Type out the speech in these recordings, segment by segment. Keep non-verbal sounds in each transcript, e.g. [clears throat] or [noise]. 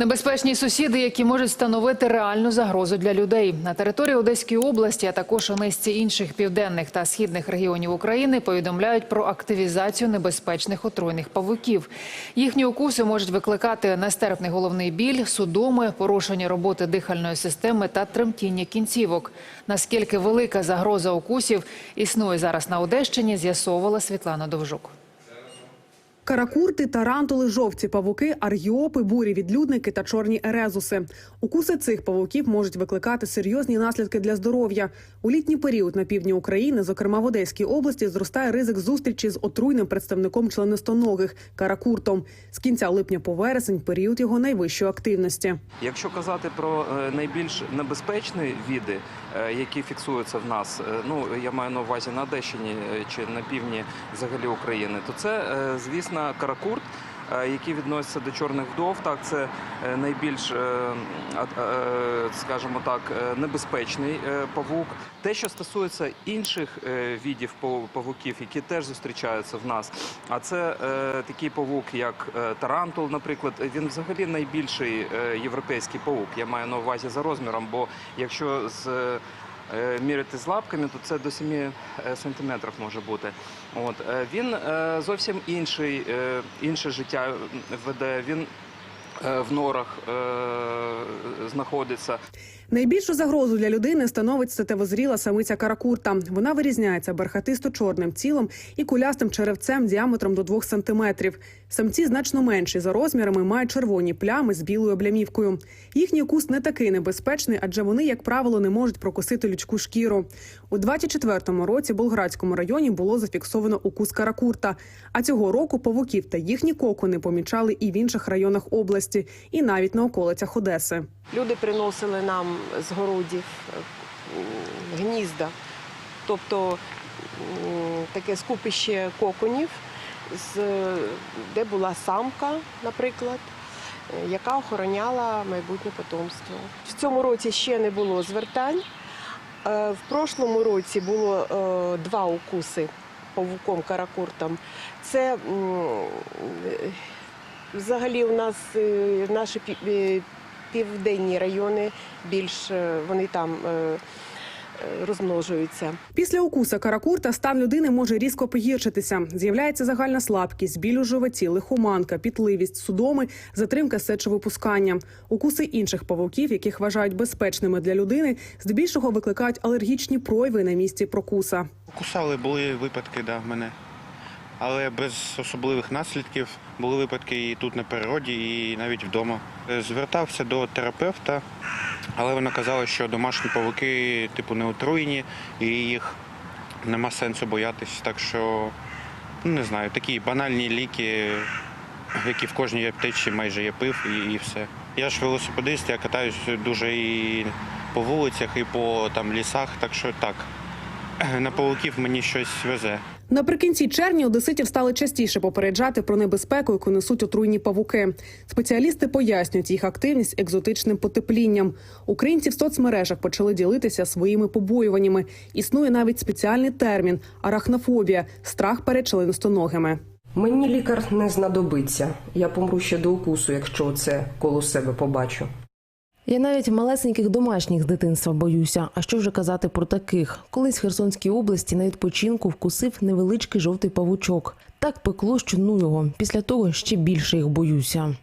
Небезпечні сусіди, які можуть становити реальну загрозу для людей на території Одеської області, а також у низці інших південних та східних регіонів України, повідомляють про активізацію небезпечних отруйних павуків. Їхні укуси можуть викликати нестерпний головний біль, судоми, порушення роботи дихальної системи та тремтіння кінцівок. Наскільки велика загроза укусів існує зараз на Одещині, з'ясовувала Світлана Довжук. Каракурти, тарантули, жовті павуки, аргіопи, бурі відлюдники та чорні ерезуси. Укуси цих павуків можуть викликати серйозні наслідки для здоров'я. У літній період на півдні України, зокрема в Одеській області, зростає ризик зустрічі з отруйним представником членистоногих – каракуртом. З кінця липня по вересень – період його найвищої активності. Якщо казати про е, найбільш небезпечні види, е, які фіксуються в нас, е, ну я маю на увазі на Одещині чи на півдні взагалі України, то це, е, звісно, каракурт. е, Які відносяться до чорних вдов, так це е, найбільш, е, скажімо так, небезпечний павук. Те, що стосується інших видів павуків, які теж зустрічаються в нас, а це такий павук, як тарантул, наприклад, він взагалі найбільший європейський павук. Я маю на увазі за розміром, бо якщо з міряти з лапками, то це до 7 е, сантиметрів може бути. От е, він е, зовсім інший, е, інше життя веде. Він е, в норах е, знаходиться. Найбільшу загрозу для людини становить статевозріла самиця каракурта. Вона вирізняється бархатисто-чорним тілом і кулястим черевцем діаметром до 2 сантиметрів. Самці значно менші за розмірами, мають червоні плями з білою облямівкою. Їхній укус не такий небезпечний, адже вони, як правило, не можуть прокусити людську шкіру. У 24-му році в Болградському районі було зафіксовано укус каракурта. А цього року павуків та їхні кокони помічали і в інших районах області, і навіть на околицях Одеси. Люди приносили нам з городів е, гнізда, тобто таке скупище коконів, де була самка, наприклад, е, яка охороняла майбутнє потомство. В цьому році ще не було звертань. Е, В прошлому році було два укуси павуком каракуртом. Це взагалі у нас наші південні райони більш е, вони там е, е, розмножуються. Після укуса каракурта стан людини може різко погіршитися. З'являється загальна слабкість, біль у животі, лихоманка, пітливість, судоми, затримка сечовипускання. Укуси інших павуків, яких вважають безпечними для людини, здебільшого викликають алергічні прояви на місці прокуса. Кусали, були випадки, да, в мене. Але без особливих наслідків були випадки і тут на природі, і навіть вдома. Е, Звертався до терапевта, але вона казала, що домашні павуки типу не отруєні, і їх нема сенсу боятись. Так що, ну не знаю, такі банальні ліки, які в кожній аптечці майже є пив і, і все. Я ж велосипедист, я катаюсь дуже і по вулицях, і по там лісах, так що так. [clears throat] На павуків мені щось везе. Наприкінці червня одеситів стали частіше попереджати про небезпеку, яку несуть отруйні павуки. Спеціалісти пояснюють їх активність екзотичним потеплінням. Українці в соцмережах почали ділитися своїми побоюваннями. Існує навіть спеціальний термін арахнофобія страх перед членистоногими. Мені лікар не знадобиться. Я помру ще до укусу, якщо це коло себе побачу. Я навіть малесеньких домашніх з дитинства боюся. А що вже казати про таких? Колись в Херсонській області на відпочинку вкусив невеличкий жовтий павучок. Так пекло, що ну його. Після того ще більше їх боюся.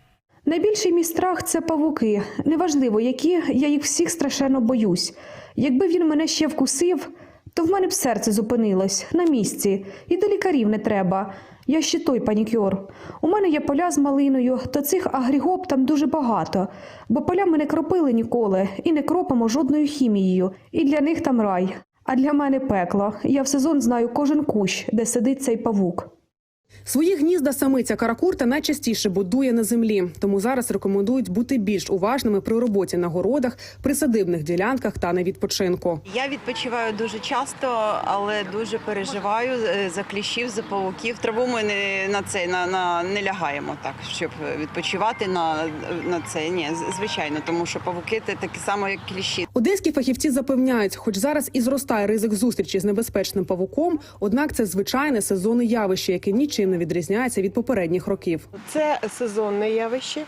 Найбільший мій страх це павуки. Неважливо, які, я їх всіх страшенно боюсь. Якби він мене ще вкусив, то в мене б серце зупинилось на місці, і до лікарів не треба. Я ще той панікюр. У мене є поля з малиною, то цих агрігоп там дуже багато, бо поля ми не кропили ніколи і не кропимо жодною хімією, і для них там рай. А для мене пекло. Я в сезон знаю кожен кущ, де сидить цей павук. Свої гнізда самиця каракурта найчастіше будує на землі, тому зараз рекомендують бути більш уважними при роботі на городах, присадибних ділянках та на відпочинку. Я відпочиваю дуже часто, але дуже переживаю е, за кліщів, за павуків. Траву ми не на це на, на не лягаємо так, щоб відпочивати на, на це. Ні, звичайно, тому що павуки це такі само, як кліщі. Одеські фахівці запевняють, хоч зараз і зростає ризик зустрічі з небезпечним павуком, однак це звичайне сезонне явище, яке нічим нічим відрізняється від попередніх років. Це сезонне явище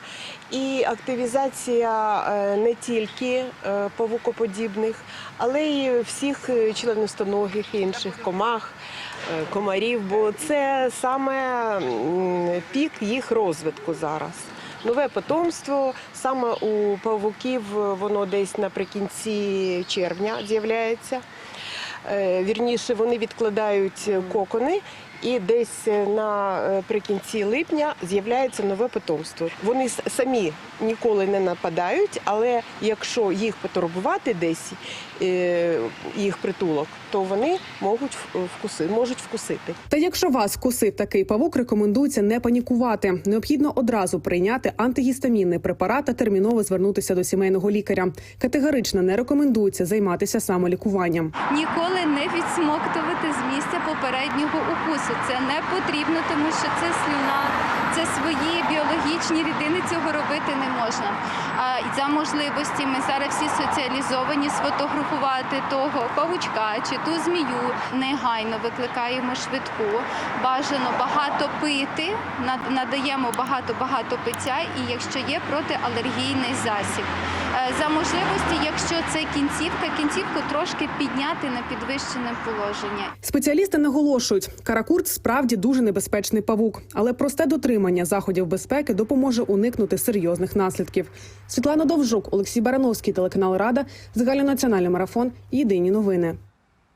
і активізація е, не тільки е, павукоподібних, але й всіх е, членистоногих інших комах, комарів, бо це саме пік їх розвитку зараз. Нове потомство саме у павуків воно десь наприкінці червня з'являється. Вірніше, вони відкладають кокони, і десь наприкінці липня з'являється нове потомство. Вони самі ніколи не нападають, але якщо їх потурбувати десь, е, їх притулок, то вони можуть вкуси, можуть вкусити. Та якщо вас вкусив такий павук, рекомендується не панікувати. Необхідно одразу прийняти антигістамінний препарат та терміново звернутися до сімейного лікаря. Категорично не рекомендується займатися самолікуванням. Ніколи не відсмоктувати з місця попереднього укусу. Це не потрібно, тому що це слюна, це свої біологічні рідини. Цього робити не можна. А за можливості ми зараз всі соціалізовані сфотографувати того павучка чи ту змію. Негайно викликаємо швидку. Бажано багато пити, надаємо багато багато пиття, і якщо є протиалергійний засіб. Е, За можливості, якщо це кінцівка, кінцівку трошки підняти на підвищене положення. Спеціалісти наголошують, каракурт справді дуже небезпечний павук, але просте дотримання заходів безпеки допоможе уникнути серйозних наслідків. Світлана Довжук, Олексій Барановський, телеканал Рада, загальнонаціональний марафон. Єдині новини.